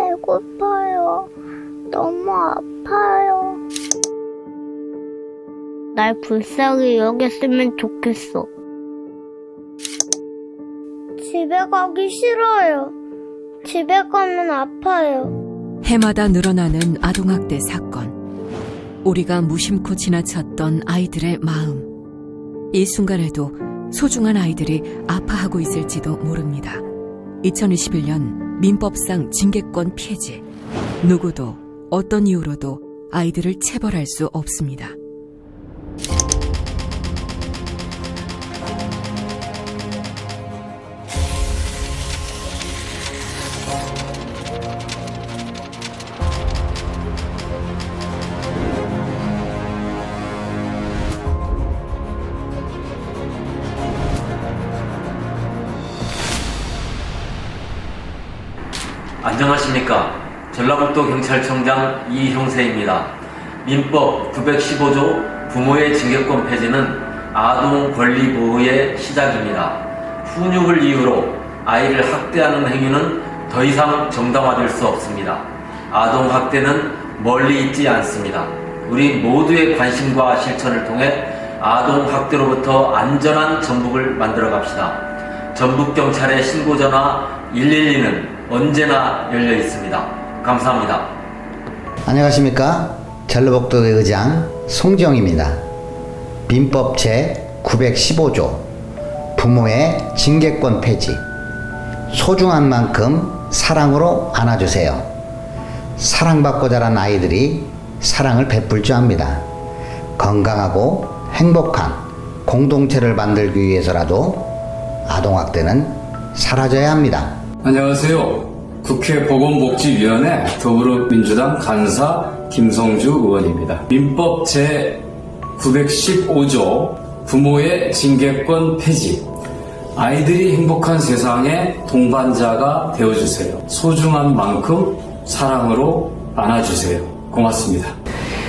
배고파요. 너무 아파요. 날 불쌍히 여겼으면 좋겠어. 집에 가기 싫어요. 집에 가면 아파요. 해마다 늘어나는 아동학대 사건. 우리가 무심코 지나쳤던 아이들의 마음. 이 순간에도 소중한 아이들이 아파하고 있을지도 모릅니다. 2021년 민법상 징계권 폐지. 누구도 어떤 이유로도 아이들을 체벌할 수 없습니다. 안녕하십니까. 전라북도 경찰청장 이형세입니다. 민법 915조 부모의 징계권 폐지는 아동 권리 보호의 시작입니다. 훈육을 이유로 아이를 학대하는 행위는 더 이상 정당화될 수 없습니다. 아동 학대는 멀리 있지 않습니다. 우리 모두의 관심과 실천을 통해 아동 학대로부터 안전한 전북을 만들어 갑시다. 전북 경찰의 신고 전화 112는 언제나 열려 있습니다. 감사합니다. 안녕하십니까. 전라북도의 의장 송정입니다. 민법 제 915조 부모의 징계권 폐지 소중한 만큼 사랑으로 안아주세요. 사랑받고 자란 아이들이 사랑을 베풀 줄 압니다. 건강하고 행복한 공동체를 만들기 위해서라도 아동학대는 사라져야 합니다. 안녕하세요. 국회 보건복지위원회 더불어민주당 간사 김성주 의원입니다. 민법 제 915조 부모의 징계권 폐지. 아이들이 행복한 세상의 동반자가 되어주세요. 소중한 만큼 사랑으로 안아주세요. 고맙습니다.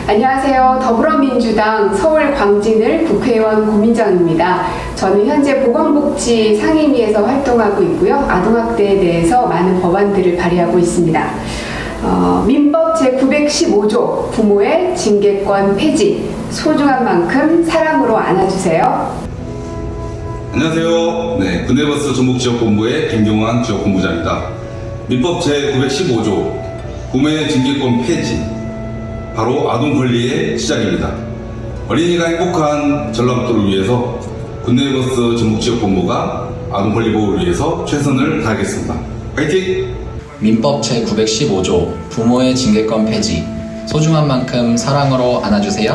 안녕하세요. 더불어민주당 서울 광진을 국회의원 고민정입니다. 저는 현재 보건복지 상임위에서 활동하고 있고요. 아동학대에 대해서 많은 법안들을 발의하고 있습니다. 어, 민법 제915조 부모의 징계권 폐지 소중한 만큼 사랑으로 안아주세요. 안녕하세요. 네, 군대버스 전북지역본부의 김경환 지역본부장입니다. 민법 제915조 부모의 징계권 폐지 바로 아동 권리의 시작입니다. 어린이가 행복한 전라북도를 위해서 군대버스 전북지역본부가 아동 권리 보호를 위해서 최선을 다하겠습니다. 화이팅! 민법 제915조 부모의 징계권 폐지 소중한 만큼 사랑으로 안아주세요.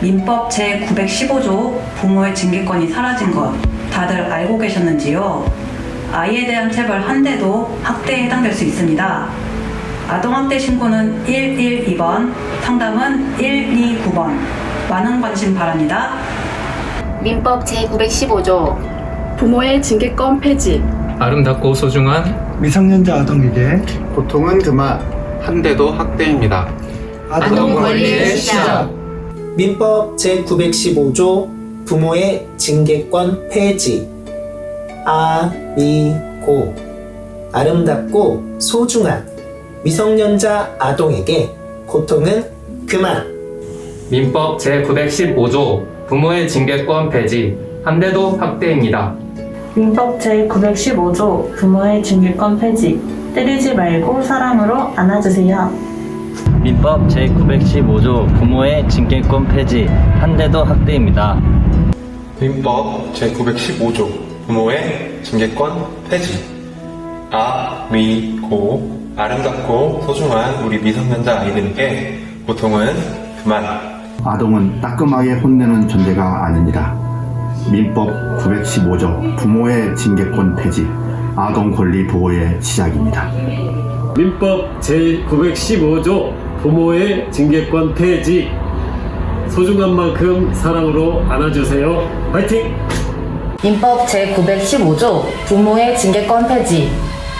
민법 제915조 부모의 징계권이 사라진 것 다들 알고 계셨는지요? 아이에 대한 체벌 한 대도 학대에 해당될 수 있습니다. 아동학대 신고는 112번, 상담은 129번. 많은 관심 바랍니다. 민법 제915조 부모의 징계권 폐지 아름답고 소중한 미성년자 아동에게 고통은 그만 한 대도 학대입니다. 아동 권리의 시작 민법 제915조 부모의 징계권 폐지 아, 미, 고 아름답고 소중한 미성년자 아동에게 고통은 그만 민법 제915조 부모의 징계권 폐지 한 대도 학대입니다. 민법 제915조 부모의 징계권 폐지 때리지 말고 사랑으로 안아주세요. 민법 제915조 부모의 징계권 폐지 한 대도 학대입니다. 민법 제915조 부모의 징계권 폐지 아, 미, 고 아름답고 소중한 우리 미성년자 아이들에게 고통은 그만 아동은 따끔하게 혼내는 존재가 아닙니다. 민법 915조 부모의 징계권 폐지 아동 권리 보호의 시작입니다. 민법 제915조 부모의 징계권 폐지 소중한 만큼 사랑으로 안아주세요. 화이팅! 민법 제915조 부모의 징계권 폐지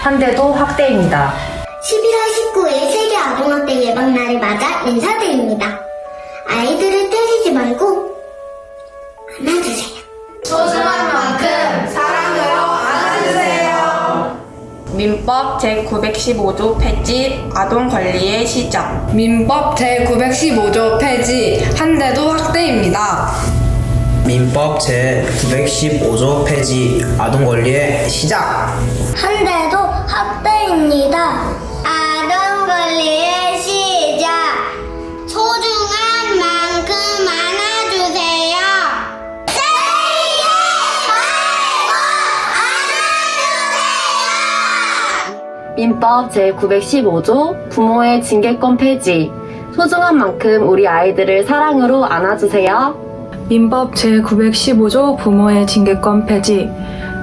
한 대도 학대입니다. 11월 19일 세계 아동학대 예방날을 맞아 인사드립니다. 아이들을 때리지 말고 안아주세요. 소중한 만큼 사랑으로 안아주세요. 민법 제915조 폐지 아동 권리의 시작 민법 제915조 폐지 한대도 학대입니다. 민법 제915조 폐지 아동 권리의 시작. 한대도 민법 제915조 부모의 징계권 폐지. 소중한 만큼 우리 아이들을 사랑으로 안아주세요. 민법 제915조 부모의 징계권 폐지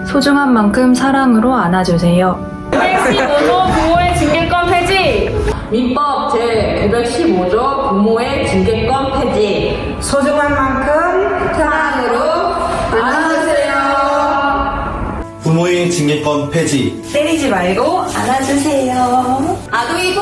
소중한 만큼 사랑으로 안아주세요. 915조 부모의 징계권 폐지. 민법 제915조 부모의 징계권 때리지. 때리지 말고 안아주세요. 아동이